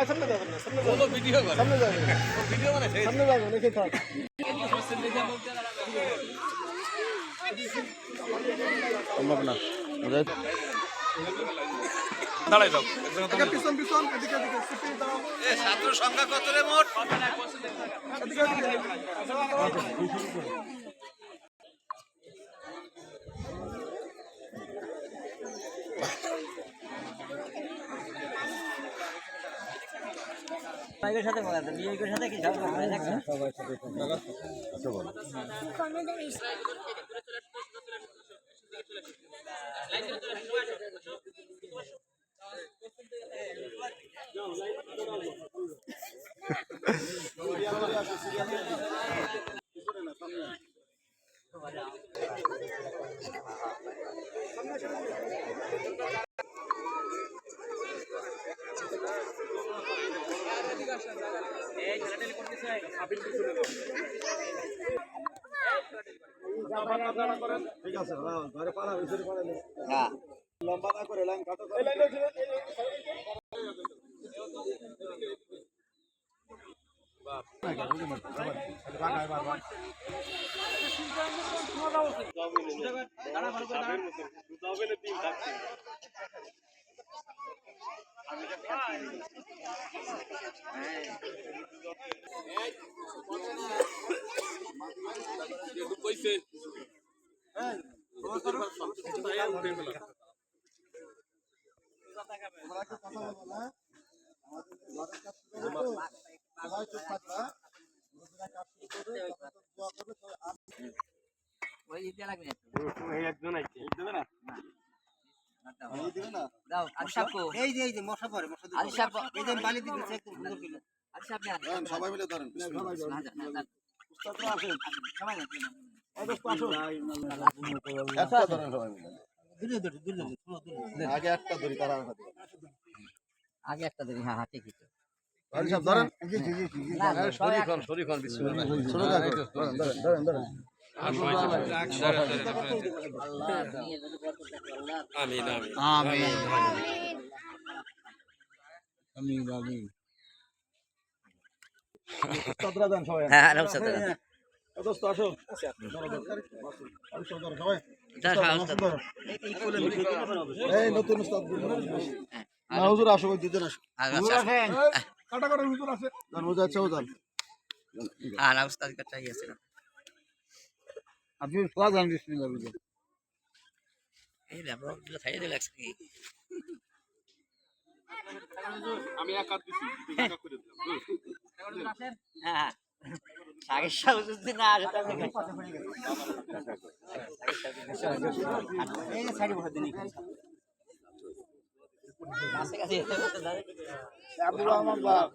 সামনে যাও, সামনে, সামনে যাও। ভিডিও করে সামনে যাও, ভিডিও মানে সামনে যাও, দেখে থাক। সম্ভব না বুঝাই- দাঁড়াই যাও পিছন, পিছন, এদিকে, এদিকে, সিটি দাও। এ ছাত্র সংখ্যা কত রে মোট এদিকে, এদিকে। সাথে কথা আছে বিয়ের সাথে কি ঝগড়া করে দেখছেন ঠিক আছে, ঘরে পালা, ভিতরে পালা হ্যাঁ লম্বা না করে লাইন ছিল, এই লাইনে। তোমরা একটু ওই দিতে লাগবে না এই দিবে না? এই দিবে না? দাও আলি সাহেব কো। এই যে এই যে মশা পড়ে মশা আলি সাহেব এই যে বালি দিকে একদম সুন্দর করে। আলি সাহেব নেন সবাই মিলে ধরেন। সবাই ধরেন। না, না, না, উস্তাদরা আসেন। সবাই নেন এই দোস্ত একটা ধরেন। সবাই মিলে। দূরে দূরে দূরে দূরে আগে একটা ধরি তারা আর একটা ধরি। আগে একটা দিন হ্যাঁ হ্যাঁ আলী সাহেব ধরেন। না না, সবাই এক- শরীফন শরীফন বিসমিল্লাহ। ছোট কাকু, ধরেন, ধরেন, ধরেন, আমিন আমিন। হ্যাঁ দোস্ত আসো। ধরো। আলী সাহেব ধরো, সবাই। দাদা উস্তাদ, নমস্কার। ধরো। এই নতুন উস্তাদ না হুজুর আসো ওই দুজন আসো। আচ্ছা। কাটা করে হুজুর আসে যান হুজুর আছে। হুজুর হ্যাঁ নমস্কার করতে গিয়েছিল আপনি কোয়া জান বিসমিল্লাহ বুঝুন এই খাইয়ে দিলে একসাথে আমি এক হাত দিছি তুই এক করে দিলাম। হ্যাঁ শাকের শাক যদি না আসে তাহলে এই যে সাইডে দিন কাছে কাছে এসে বসে দাঁড়ায়। আব্দুর রহমান বাপ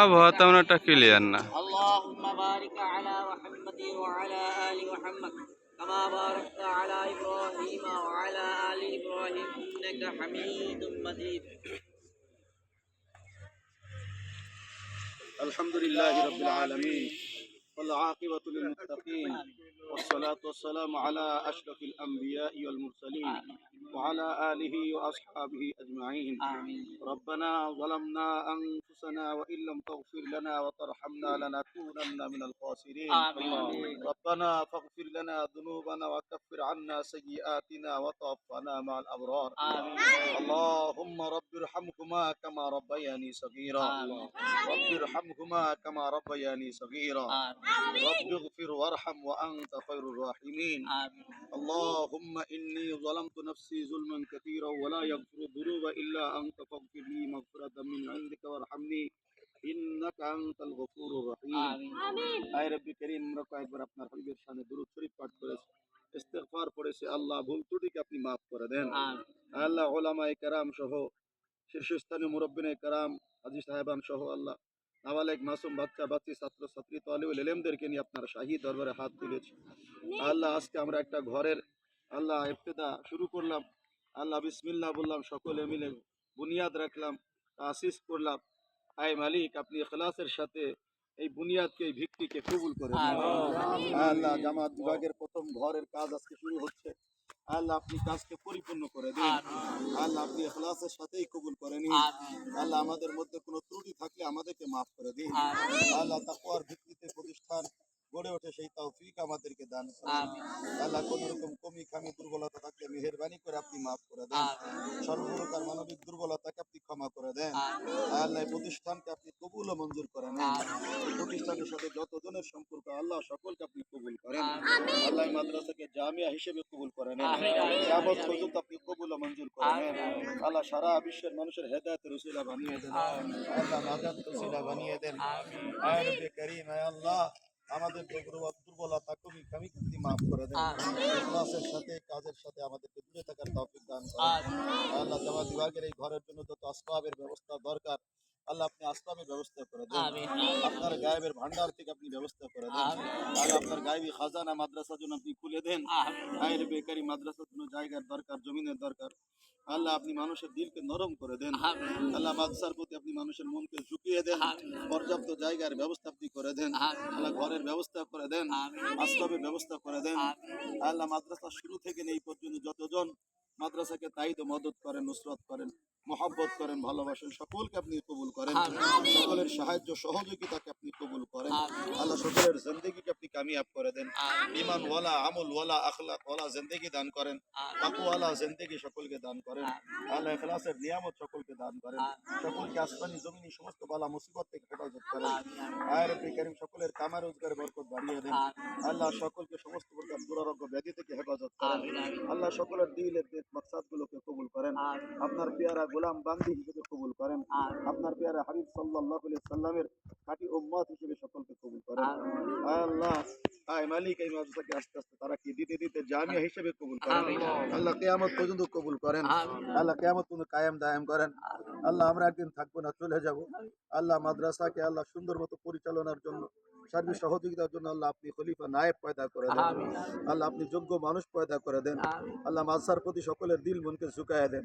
আবহাওয়া তেমন একটা ক্লিয়ার না اللهم بارك على محمد وعلى آل محمد كما باركت على إبراهيم وعلى آل إبراهيم إنك حميد مجيد الحمد لله رب العالمين والعاقبة للمتقين. والصلاة والسلام على أشرف الأنبياء والمرسلين وعلى آله وأصحابه أجمعين. ربنا ظلمنا أنفسنا وإن لم تغفر لنا وترحمنا لنكونن من الخاسرين. ربنا فاغفر لنا ذنوبنا وكفر عنا سيئاتنا وتوفنا مع الأبرار. اللهم رب ارحمهما كما ربياني صغيرا. رب ارحمهما كما ربياني صغيرا. رب اغفر وارحم وأنت خير الراحمين آمين اللهم إني ظلمت نفسي ظلما كثيرا ولا يغفر الذنوب إلا أنت فاغفر لي مغفرة من عندك وارحمني إنك أنت الغفور الرحيم آمين আয় রব্বি করিম আমরা কয়েকবার আপনার হাবিবের শানে দুরূদ শরীফ পাঠ করেছি ইস্তেগফার পড়েছি আল্লাহ ভুল ত্রুটিকে আপনি মাফ করে দেন آمين আল্লাহ ওলামায়ে কেরাম সহ শীর্ষস্থানীয় মুরব্বিনে কেরাম হাজী সাহেবান সহ আল্লাহ নাবালেক মাসুম বাচ্চা বাচ্চি ছাত্র ছাত্রী তালিউল এলেমদেরকে নিয়ে আপনার শাহী দরবারে হাত তুলেছি। আল্লাহ আজকে আমরা একটা ঘরের আল্লাহ ইফতেদা শুরু করলাম। আল্লাহ বিসমিল্লাহ বললাম সকলে মিলে বুনিয়াদ রাখলাম আসিস করলাম। আয় মালিক আপনি ইখলাসের সাথে এই বুনিয়াদকে এই ভিত্তিকে কবুল করে আল্লাহ জামাত বিভাগের প্রথম ঘরের কাজ আজকে শুরু হচ্ছে। আল্লাহ আপনি কাজকে পরিপূর্ণ করে দিন। আল্লাহ আপনি এখলাসের সাথেই কবুল করে নিন। আল্লাহ আমাদের মধ্যে কোনো ত্রুটি থাকলে আমাদেরকে মাফ করে দিন। আল্লাহ তাকওয়ার ভিত্তিতে প্রতিষ্ঠান গড়ে ওঠে সেই তৌফিক আমাদেরকে দান করেন। আল্লাহ কোন রকম কমি খামি দুর্বলতা থাকলে মেহরবানি করে আপনি মাফ করে দেন। সর্বপ্রকার মানবিক দুর্বলতাকে আপনি ক্ষমা করে দেন। আল্লাহ প্রতিষ্ঠানকে আপনি কবুল ও মঞ্জুর করে নেন এই প্রতিষ্ঠানের সাথে যতজনের সম্পর্ক আল্লাহ সকলকে আপনি কবুল করেন। আল্লাহ মাদ্রাসাকে জামিয়া হিসেবে কবুল করে নেন কিয়ামত পর্যন্ত আপনি কবুল ও মঞ্জুর করে নেন আল্লাহ সারা বিশ্বের মানুষের হেদায়ত উসিলা বানিয়ে দেন। আল্লাহ নাজাত উসিলা বানিয়ে দেন। আয় রব্বে করিম আয় আল্লাহ। আমাদের দুর্বলতা কমি খামি আপনি মাফ করে দেন। ইখলাসের সাথে কাজের সাথে আমাদেরকে দূরে থাকার তৌফিক দান করেন। আল্লাহ জামাত বিভাগের এই ঘরের জন্য যত আসবাবের ব্যবস্থা দরকার আল্লাহ আপনি আসবাবের ব্যবস্থা করে দেন। আপনার গায়েবের ভান্ডার থেকে আপনি ব্যবস্থা করে দেন। আল্লাহ আপনার গায়েবী খাজানা মাদ্রাসার জন্য আপনি খুলে দেন। আয়ের বেকারি মাদ্রাসার জন্য জায়গার দরকার জমিনের দরকার। আল্লাহ আপনি মানুষের দিলকে নরম করে দেন। আল্লাহ মাদ্রাসার প্রতি আপনি মানুষের মনকে ঝুঁকিয়ে দেন। পর্যাপ্ত জায়গার ব্যবস্থা আপনি করে দেন। আল্লাহ ঘরের ব্যবস্থা করে দেন। আসবাবের ব্যবস্থা করে দেন। আল্লাহ মাদ্রাসা শুরু থেকে এই পর্যন্ত যতজন মাদ্রাসাকে তাইদ মদত করেন নুসরত করেন মহব্বত করেন ভালোবাসেন সকলকে আপনি কবুল করেন। সকলের সাহায্য সহযোগিতাকে আপনি কবুল করেন। আল্লাহ সকলের জিন্দগিকে আপনি কামিয়াব করে দেন। ইমান ওয়ালা আমল ওয়ালা আখলাক ওয়ালা জিন্দগি দান করেন। তাকওয়ালা জিন্দগি সকলকে দান করেন। আল্লাহ ইখলাসের নিয়ামত সকলকে দান করেন। সকলকে আসমানি জমিনি সমস্ত বালা মুসিবত থেকে হেফাজত করেন। আয় রব্বি করিম সকলের রোজগার বরকত বাড়িয়ে দেন। আল্লাহ সকলকে সমস্ত প্রকার দুরারোগ্য ব্যাধি থেকে হেফাজত করেন। আল্লাহ সকলের দিলের মাকসাদ গুলোকে কবুল করেন। আপনার পেয়ারা গোলাম বান্দি হিসেবে কবুল করেন। আপনার পেয়ারা হাবিব আলাইহি সাল্লামের খাঁটি উম্মত হিসেবে সকলকে কবুল করেন। আল্লাহ আয় মালিক এই মাদ্রাসাকে আস্তে আস্তে তারা কি দিতে দিতে জামিয়া হিসেবে কবুল করেন। আল্লাহ কেয়ামত পর্যন্ত কবুল করেন। আল্লাহ কেয়ামত পর্যন্ত কায়েম দায়েম করেন। আল্লাহ আমরা একদিন থাকব না চলে যাব। আল্লাহ মাদ্রাসাকে আল্লাহ সুন্দর মতো পরিচালনার জন্য সার্বিক সহযোগিতার জন্য আল্লাহ আপনি খলিফা নায়েব পয়দা করে দেন। আল্লাহ আপনি যোগ্য মানুষ পয়দা করে দেন। আল্লাহ মাদ্রাসার প্রতি সকলের দিল মনকে ঝুঁকায় দেন।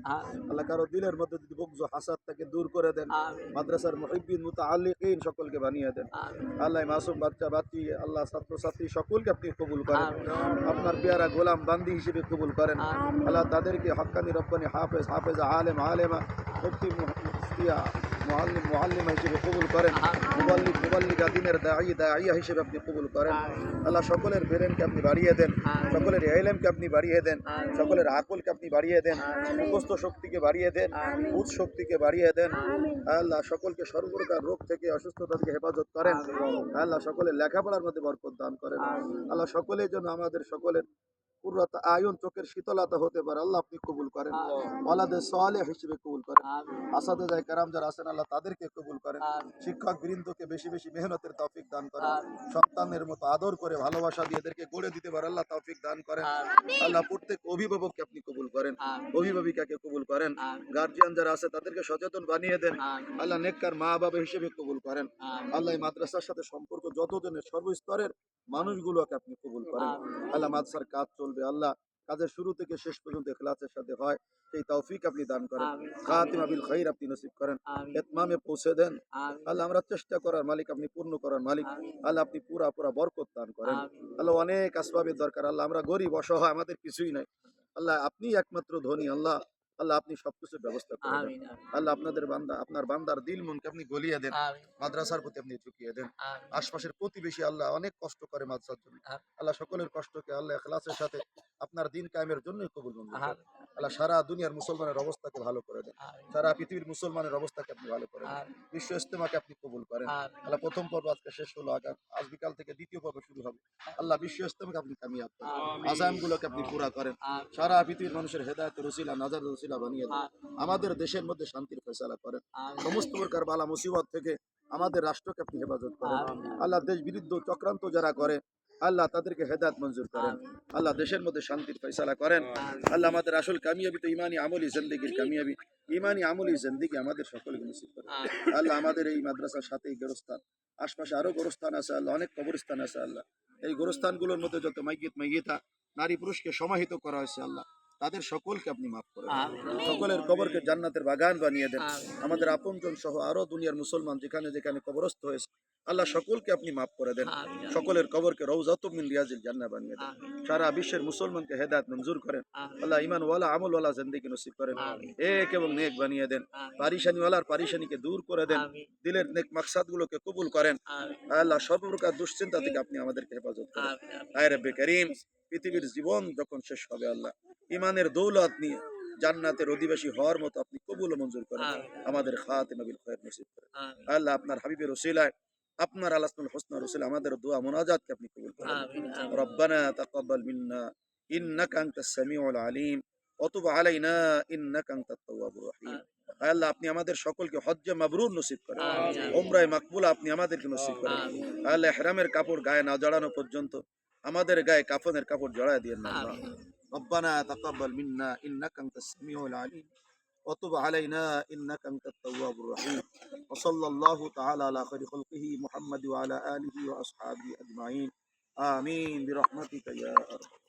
আল্লাহ কারও দিলের মধ্যে যদি বকজ হাসাদ তাকে দূর করে দেন। মাদ্রাসার মুহিব্বিন মুতাআল্লিকিন সকলকে বানিয়ে দেন। আল্লাহ মাসুম বাচ্চা বাচ্চি আল্লাহ ছাত্রছাত্রী সকলকে আপনি কবুল করেন। আপনার পেয়ারা গোলাম বান্দি হিসেবে কবুল করেন। আল্লাহ তাদেরকে হক্কানি রব্বানি হাফেজ হাফেজ আলেম আলেমা মুফতি মুফতিয়া মুআল্লিমা হিসেবে কবুল করেন। মুবাল্লিগ মুবাল্লিগা দিনের দাঈ দাঈয়া হিসেবে আপনি কবুল করেন। আল্লাহ সকলের ব্রেনকে আপনি বাড়িয়ে দেন। সকলের এলেমকে আপনি বাড়িয়ে দেন। সকলের আকলকে আপনি বাড়িয়ে দেন। মুখস্থ শক্তিকে বাড়িয়ে দেন। বুধ শক্তিকে বাড়িয়ে দেন। আল্লাহ সকলকে সর্বপ্রকার রোগ থেকে, অসুস্থতা থেকে হেফাজত করেন। আল্লাহ সকলের লেখাপড়ার মধ্যে বরকত দান করেন। আল্লাহ সকলের জন্য আমাদের সকলের পুরত আয়ন চোখের শীতলতা হতে পারে আল্লাহ আপনি কবুল করেন। হিসেবে কবুল করেন। আসাদে যায় কারাম যারা আছেন আল্লাহ তাদেরকে কবুল করেন। শিক্ষক বৃন্দকে বেশি বেশি মেহনতের তৌফিক দান করেন। সন্তানের মতো আদর করে ভালোবাসা দিয়ে এদেরকে গড়ে দিতে পারে আল্লাহ তৌফিক দান করেন। আল্লাহ প্রত্যেক অভিভাবককে আপনি কবুল করেন। অভিভাবিকাকে কবুল করেন। গার্জিয়ান যারা আছে তাদেরকে সচেতন বানিয়ে দেন। আল্লাহ নেককার মা বাবা হিসেবে কবুল করেন। আল্লাহ মাদ্রাসার সাথে সম্পর্ক যতজনের সর্বস্তরের মানুষগুলোকে আপনি কবুল করেন। আল্লাহ মাদ্রাসার কাজ চলবে। আল্লাহ কাজের শুরু থেকে শেষ পর্যন্ত এখলাসের সাথে হয়। সেই তৌফিক আপনি দান করেন। খাতিমা বিল খাইর আপনি নসিব করেন। ইতমামে পৌঁছে দেন। আল্লাহ আমরা চেষ্টা করার মালিক আপনি পূর্ণ করার মালিক। আল্লাহ আপনি পুরা পুরা বরকত দান করেন। আল্লাহ অনেক আসবাবের দরকার। আল্লাহ আমরা গরিব অসহায় আমাদের কিছুই নাই। আল্লাহ আপনি একমাত্র ধনী। আল্লাহ আল্লাহ আপনি সবকিছুর ব্যবস্থা করে দেন। আল্লাহ আপনাদের বান্দা আপনার বান্দার দিল মনকে আপনি গলিয়ে দেন মাদ্রাসার প্রতি আপনি ঝুঁকিয়ে দেন। আশপাশের প্রতিবেশী আল্লাহ অনেক কষ্ট করে মাদ্রাসার জন্য। আল্লাহ সকলের কষ্টকে আল্লাহ এখলাসের সাথে আপনার দিন কায়েমের জন্যই কবুল মঞ্জুর করেন। আল্লাহ সারা দুনিয়ার মুসলমানের অবস্থাকে ভালো করে দেন। সারা পৃথিবীর মুসলমানের অবস্থাকে আপনি ভালো করে দেন। বিশ্ব ইস্তেমাকে আপনি কবুল করেন। আল্লাহ প্রথম পর্ব আজকে শেষ হলো আগাম আজ বিকাল থেকে দ্বিতীয় পর্ব শুরু হবে। আল্লাহ বিশ্ব ইস্তেমাকে আপনি কামিয়াব করেন। আজাম গুলোকে আপনি পুরা করেন। সারা পৃথিবীর মানুষের হেদায়ত রসিলা নাজার রসিলা বানিয়ে দেন আমাদের দেশের মধ্যে শান্তির ফেসলা করেন সমস্ত প্রকার বালা মুসিবত থেকে আমাদের রাষ্ট্রকে আপনি হেফাজত করেন। আল্লাহ দেশ বিরুদ্ধ চক্রান্ত যারা করে আল্লাহ তাদেরকে হেদায়ত মঞ্জুর করেন। আল্লাহ দেশের মধ্যে শান্তির ফয়সালা করেন। আল্লাহ আমাদের আসল কামিয়াবি তো ইমানি আমলি জিন্দগির কামিয়াবি। ইমানি আমলি জিন্দগি আমাদের সকলকে নসিব করেন আল্লাহ আমাদের এই মাদ্রাসার সাথে এই গোরস্থান। আশপাশে আরও গোরস্থান আছে আল্লাহ অনেক কবরস্থান আছে আল্লাহ। এই গোরস্থানগুলোর মধ্যে যত মাইয়িত মাইয়িতা নারী পুরুষকে সমাহিত করা হয়েছে আল্লাহ। তাদের সকলকে আপনি মাফ করে সকলের কবরকে জান্নাতের বাগান বানিয়ে দেন। আমাদের আপনজন সহ আরও দুনিয়ার মুসলমান যেখানে যেখানে কবরস্থ হয়েছে আল্লাহ সকলকে আপনি মাফ করে দেন। সকলের কবরকে রৌজাত মিন রিয়াজিল জান্নাহ বানিয়ে দেন। সারা বিশ্বের মুসলমানকে হেদায়েত মঞ্জুর করেন। আল্লাহ ইমান ওয়ালা আমল ওয়ালা জিন্দেগি নসিব করেন। এক এবং নেক বানিয়ে দেন। পারিশানি ওয়ালার পারিশানিকে দূর করে দেন। দিলের নেক মাকসাদ গুলোকে কবুল করেন। আল্লাহ সর্বপ্রকার দুশ্চিন্তা থেকে আপনি আমাদেরকে হেফাজত করেন। আয় রব্বে করিম। পৃথিবীর জীবন যখন শেষ হবে আল্লাহ ইমানের দৌলত নিয়ে জান্নাতের অধিবাসী হওয়ার মতো আপনি কবুল মঞ্জুর করেন। আমাদের খাতে নবীল খয়ের নসিব করেন। আল্লাহ আপনার হাবিবের রসিলায় আপনার আলাসনুল হোসনা রসিল আমাদের দোয়া মোনাজাতকে আপনি কবুল করেন। রব্বানা তাকাব্বাল মিন্না ইন্নাকা আনতাস সামিউল আলিম অতুব আলাইনা ইন্নাকা আনতাত তাওয়াবুর রহিম। আল্লাহ আপনি আমাদের সকলকে হজ্জে মাবরুর নসিব করেন। ওমরায় মাকবুল আপনি আমাদেরকে নসিব করেন। আল্লাহ হেরামের কাপড় গায়ে না জড়ানো পর্যন্ত আমাদের গায়ে কাফনের কাপড় জড়ায় দিয়ে না আল্লাহ আমিন ربنا تقبل منا إنك أنت السميع العليم وتب علينا إنك أنت التواب الرحيم وصلى الله تعالى على خير خلقه محمد وعلى آله وأصحابه أجمعين آمين برحمتك يا أرحم